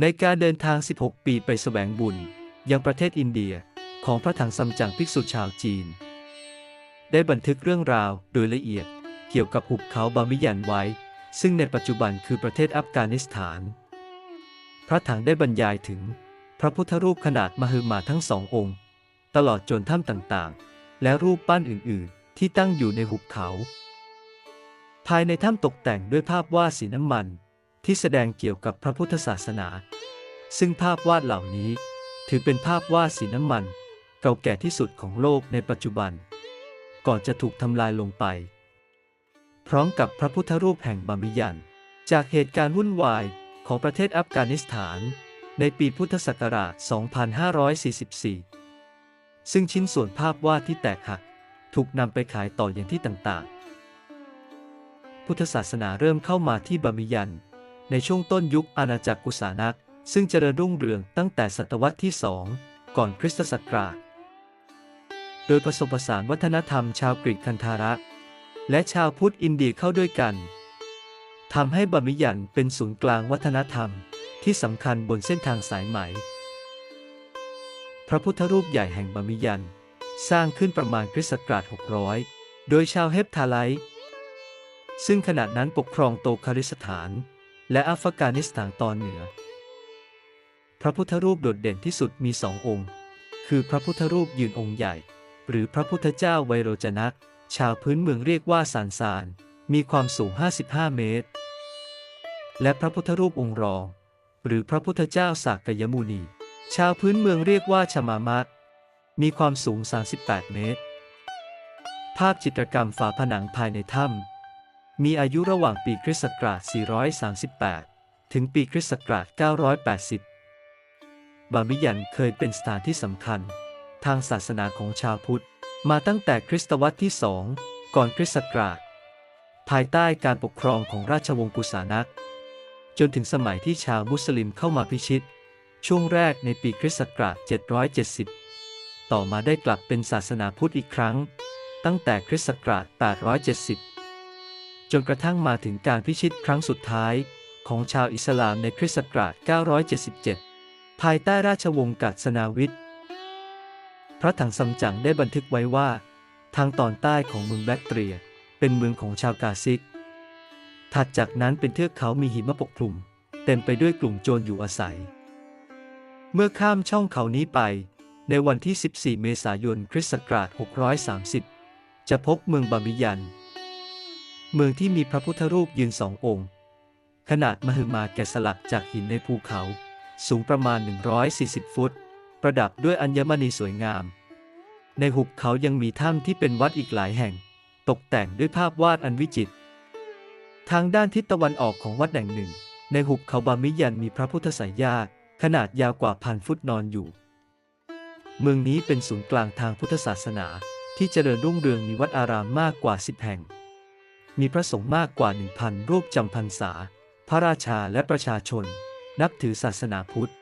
ในการเดินทาง 16 ปีไปแสวงบุญ ยังประเทศอินเดียของพระถังซัมจั๋งภิกษุชาวจีน ได้บันทึกเรื่องราวโดยละเอียดเกี่ยวกับหุบเขาบามิยันไว้ ซึ่งในปัจจุบันคือประเทศอัฟกานิสถาน พระถังได้บรรยายถึง พระพุทธรูปขนาดมหึมาทั้งสององค์ ตลอดจนถ้ำต่างๆ และรูปปั้นอื่นๆ ที่ตั้งอยู่ในหุบเขา ภายในถ้ำตกแต่งด้วยภาพวาดสีน้ำมัน ที่แสดงเกี่ยวกับพระพุทธศาสนา ซึ่งภาพวาดเหล่านี้ ถือเป็นภาพวาดสีน้ำมัน เก่าแก่ที่สุดของโลกในปัจจุบัน ก่อนจะถูกทำลายลงไป พร้อมกับพระพุทธรูปแห่งบามิยัน จากเหตุการณ์วุ่นวายของประเทศอัฟกานิสถาน ในปีพุทธศักราช 2544 ซึ่งชิ้นส่วนภาพวาดที่แตกหักถูกนำไปขายต่ออย่างที่ต่างๆ พุทธศาสนาเริ่มเข้ามาที่บามิยัน ในช่วงต้นยุคอาณาจักรกุสานัก ซึ่งเจริญรุ่งเรืองตั้งแต่ศตวรรษที่สองก่อนคริสตศักราช โดยผสมผสานวัฒนธรรมชาวกรีกคันธาระ และชาวพุทธอินเดียเข้าด้วยกันทำให้บามิยันเป็นศูนย์กลางวัฒนธรรมที่สำคัญบนเส้นทางสายไหม พระพุทธรูปใหญ่แห่งบามิยัน สร้างขึ้นประมาณคริสต์ศักราช 600 โดยชาวเฮปทาไลซึ่งขณะนั้นปกครองโตคาริสถาน และอัฟกานิสถานตอนเหนือ พระพุทธรูปโดดเด่นที่สุดมีสององค์ คือพระพุทธรูปยืนองค์ใหญ่ หรือพระพุทธเจ้าไวโรจนะชาวพื้นเมืองเรียกว่าสานสาน มีความสูง 55 เมตร และพระพุทธรูปองค์รอง หรือพระพุทธเจ้าสากยมุนี ชาวพื้นเมืองเรียกว่าชมามัตมีความสูง 38 เมตร ภาพจิตรกรรมฝาผนังภายในถ้ำ มีอายุระหว่างปีคริสต์ศักราช 438 ถึงปีคริสต์ศักราช 980 บามิยันเคยเป็นสถานที่สำคัญ ทางศาสนาของชาวพุทธ มาตั้งแต่คริสตวรรษที่สองก่อนคริสต์ศักราช ภายใต้การปกครองของราชวงศ์กุสานัก จนถึงสมัยที่ชาวมุสลิมเข้ามาพิชิต ช่วงแรกในปีคริสต์ศักราช 770 ต่อมาได้กลับเป็นศาสนาพุทธอีกครั้ง ตั้งแต่คริสต์ศักราช 870 จนกระทั่งมาถึงการพิชิตครั้งสุดท้ายของชาวอิสลามในคริสต์ศักราช 977 ภายใต้ราชวงศ์กัสนาวิทย์พระถังซัมจั๋งได้บันทึกไว้ว่า ทางตอนใต้ของเมืองแบคเตรีย เป็นเมืองของชาวกาซิก ถัดจากนั้นเป็นเทือกเขามีหิมะปกคลุม เต็มไปด้วยกลุ่มโจรอยู่อาศัย เมื่อข้ามช่องเขานี้ไป ในวันที่ 14 เมษายน คริสต์ศักราช 630 จะพบเมืองบามิยัน เมืองที่มีพระพุทธรูปยืนสององค์ ขนาดมหึมาแกะสลักจากหินในภูเขา สูงประมาณ 140 ฟุต ประดับด้วยอัญมณีสวยงาม ในหุบเขายังมีถ้ำที่เป็นวัดอีกหลายแห่ง ตกแต่งด้วยภาพวาดอันวิจิตร ทางด้านทิศตะวันออกของวัดแห่งหนึ่ง ในหุบเขาบามิยันมีพระพุทธสายญาติขนาดยาวกว่าพันฟุตนอนอยู่ เมืองนี้เป็นศูนย์กลางทางพุทธศาสนาที่เจริญรุ่งเรืองมีวัดอารามมากกว่าสิบแห่ง มีพระสงฆ์มากกว่าหนึ่งพันรูปจำพรรษา พระราชาและประชาชน นับถือศาสนาพุทธ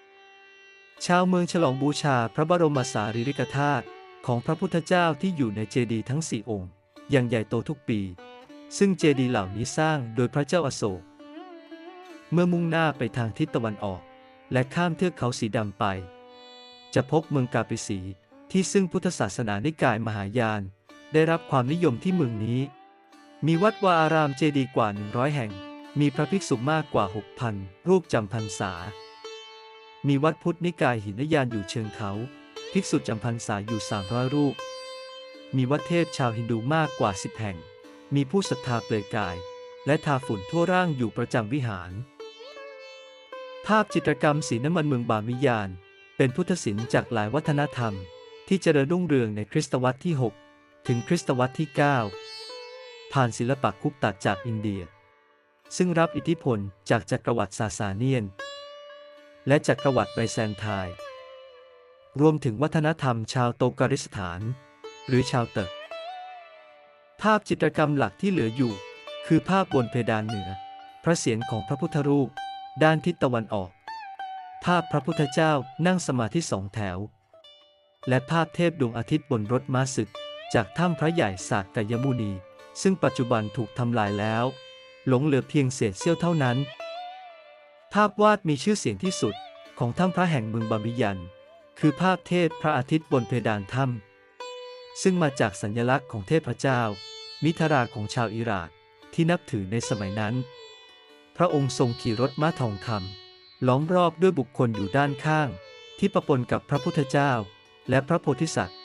ชาวเมืองฉลองบูชาพระบรมสารีริกธาตุของพระพุทธเจ้าที่อยู่ในเจดีย์ทั้งสี่องค์ อย่างใหญ่โตทุกปี ซึ่งเจดีย์เหล่านี้สร้างโดยพระเจ้าอาโศก เมื่อมุ่งหน้าไปทางทิศตะวันออก และข้ามเทือกเขาสีดำไป จะพบเมืองกาปิสีที่ซึ่งพุทธศาสนานิกายมหายาน ได้รับความนิยมที่เมืองนี้ มีวัดวาอารามเจดีย์กว่า 100 แห่ง มีพระภิกษุมากกว่า 6,000 รูปจำพรรษา มีวัดพุทธนิกายหินยานอยู่เชิงเขา ภิกษุจำพรรษาอยู่ 300 รูป มีวัดเทพชาวฮินดูมากกว่า 10 แห่ง มีผู้ศรัทธาเปลือยกาย และทาฝุ่นทั่วร่างอยู่ประจำวิหาร ภาพจิตรกรรมสีน้ำมันเมืองบามิยาน เป็นพุทธศิลป์จากหลายวัฒนธรรม ที่เจริญรุ่งเรืองในคริสตวรรษที่ 6 ถึงคริสตวรรษที่ 9 ผ่านศิลปะคุปตัดจากอินเดีย ซึ่งรับอิทธิพลจากจักรวรรดิซาสาเนียน และจักรวรรดิไบแซนไทน์รวมถึงวัฒนธรรมชาวโตการิสถาน หรือชาวเติร์กภาพจิตรกรรมหลักที่เหลืออยู่ คือภาพบนเพดานเหนือ พระเศียรของพระพุทธรูป ด้านทิศตะวันออก ภาพพระพุทธเจ้านั่งสมาธิสองแถว และภาพเทพดวงอาทิตย์บนรถม้าศึก จากถ้ำพระใหญ่สากกยมุนี ซึ่งปัจจุบันถูกทำลายแล้ว หลงเหลือเพียงเศษเสี้ยวเท่านั้น ภาพวาดมีชื่อเสียงที่สุดของถ้ำพระแห่งเมืองบาบิยัน คือภาพเทพพระอาทิตย์บนเพดานถ้ำซึ่งมาจากสัญลักษณ์ของเทพเจ้า มิทราของชาวอิหร่านที่นับถือในสมัยนั้น พระองค์ทรงขี่รถม้าทองคำล้อมรอบด้วยบุคคลอยู่ด้านข้าง ที่ประปนกับพระพุทธเจ้า และพระโพธิสัตว์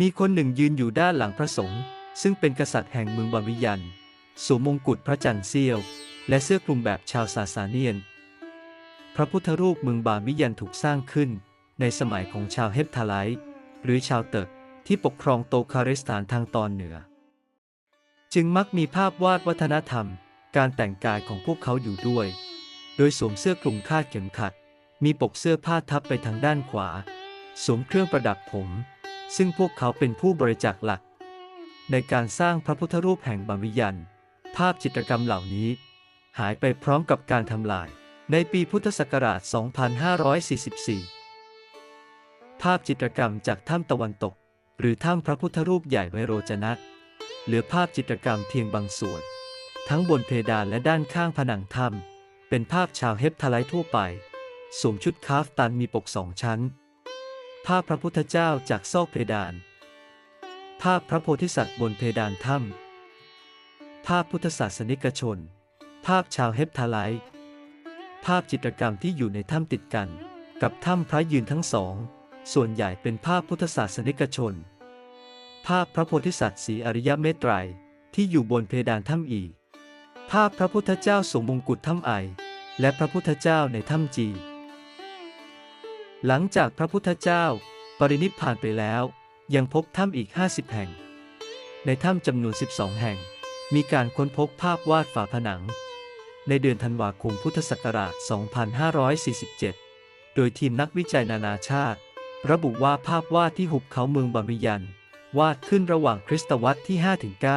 มีคนหนึ่งยืนอยู่ด้านหลังพระสงฆ์ ซึ่งเป็นกษัตริย์แห่งเมืองบาบิยันสวมมงกุฎพระจันทร์เสี้ยว และเสื้อคลุมแบบชาวซาสาเนียน พระพุทธรูปเมืองบาบิยันถูกสร้างขึ้น ในสมัยของชาวเฮปทาไลต์หรือชาวเติร์กที่ปกครองโตคาริสถานทางตอนเหนือ จึงมักมีภาพวาดวัฒนธรรม การแต่งกายของพวกเขาอยู่ด้วย โดยสวมเสื้อคลุมคาดเข็มขัด มีปกเสื้อผ้าทับไปทางด้านขวา สวมเครื่องประดับผม ซึ่งพวกเขาเป็นผู้บริจาคหลัก ในการสร้างพระพุทธรูปแห่งบามิยัน ภาพจิตรกรรมเหล่านี้ หายไปพร้อมกับการทำลาย ในปีพุทธศักราช 2544 ภาพจิตรกรรมจากถ้ำตะวันตก หรือถ้ำพระพุทธรูปใหญ่ไวโรจนะ เหลือภาพจิตรกรรมเพียงบางส่วน ทั้งบนเพดานและด้านข้างผนังถ้ำเป็นภาพชาวเฮปทาไลท์ทั่วไปสวมชุดคาฟตันมีปกสองชั้น ภาพพระพุทธเจ้าจากซอกเพดาน ภาพพระโพธิสัตว์บนเพดานถ้ำภาพพุทธศาสนิกชน ภาพชาวเฮปทาไลท์ภาพจิตรกรรมที่อยู่ในถ้ำติดกัน กับถ้ำพระยืนทั้งสอง ส่วนใหญ่เป็นภาพพุทธศาสนิกชน ภาพพระโพธิสัตว์สีอริยเมตไตรที่อยู่บนเพดานถ้ำอีกภาพพระพุทธเจ้าสวมมงกุฎถ้ำไอ และพระพุทธเจ้าในถ้ำจี หลังจากพระพุทธเจ้า ปรินิพพานไปแล้ว ยังพบถ้ำอีก 50 แห่ง ในถ้ำจำนวน 12 แห่ง มีการค้นพบภาพวาดฝาผนัง ในเดือนธันวาคมพุทธศักราช 2547 โดยทีมนักวิจัยนานาชาติ ระบุว่าภาพวาดที่หุบเขาเมืองบามิยัน วาดขึ้นระหว่างคริสตวรรษที่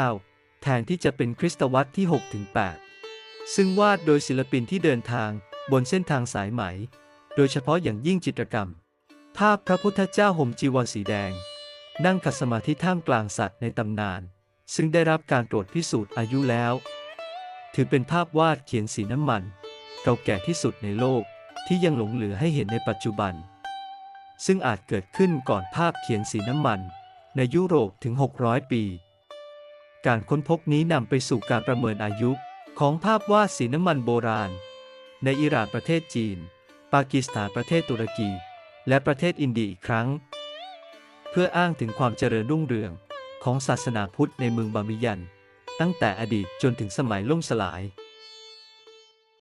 5-9 แทนที่จะเป็นคริสตวรรษที่ 6-8 ซึ่งวาดโดยศิลปินที่เดินทางบนเส้นทางสายไหม โดยเฉพาะอย่างยิ่งจิตรกรรม ภาพพระพุทธเจ้าห่มจีวรสีแดง นั่งขัดสมาธิท่ามกลางสัตว์ในตำนาน ซึ่งได้รับการตรวจพิสูจน์อายุแล้ว ถือเป็นภาพวาดเขียนสีน้ำมัน เก่าแก่ที่สุดในโลกที่ยังหลงเหลือให้เห็นในปัจจุบัน ซึ่งอาจเกิดขึ้นก่อนภาพเขียนสีน้ำมัน ในยุโรปถึง 600 ปี การค้นพบนี้นำไปสู่การประเมินอายุของภาพวาดสีน้ำมันโบราณ ในอิหร่านประเทศจีน ปากีสถานประเทศตุรกี และประเทศอินเดียอีกครั้ง พื่ออ้างถึงความเจริญรุ่งเรืองของศาสนาพุทธในเมืองบามิยัน ตั้งแต่อดีตจนถึงสมัยล่มสลาย